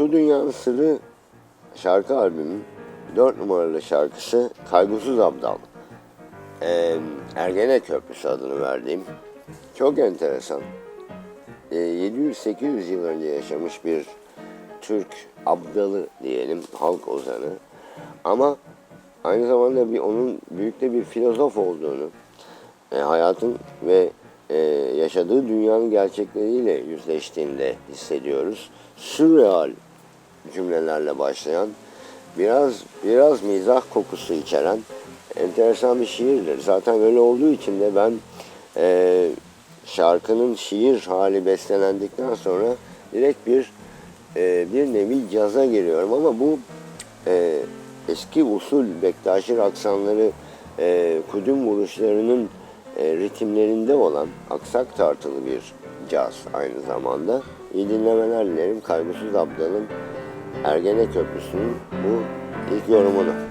Şu Dünyanın Sırrı şarkı albümünün 4 numaralı şarkısı Kaygısız Abdal. Ee, Ergene Köprüsü adını verdiğim. Çok enteresan. Ee, 700-800 yıl önce yaşamış bir Türk abdalı diyelim, halk ozanı. Ama aynı zamanda bir onun büyük de bir filozof olduğunu, e, hayatın ve e, yaşadığı dünyanın gerçekleriyle yüzleştiğinde hissediyoruz. Sürreal cümlelerle başlayan, biraz biraz mizah kokusu içeren enteresan bir şiirdir. Zaten öyle olduğu için de ben e, şarkının şiir hali bestelendikten sonra direkt bir e, bir nevi caza giriyorum ama bu e, eski usul Bektaşi aksanları e, kudüm vuruşlarının e, ritimlerinde olan aksak tartılı bir caz aynı zamanda. İyi dinlemeler dilerim. Kaygısız Abdal'ın Ergene Köprüsü'nün bu ilk yorumunu.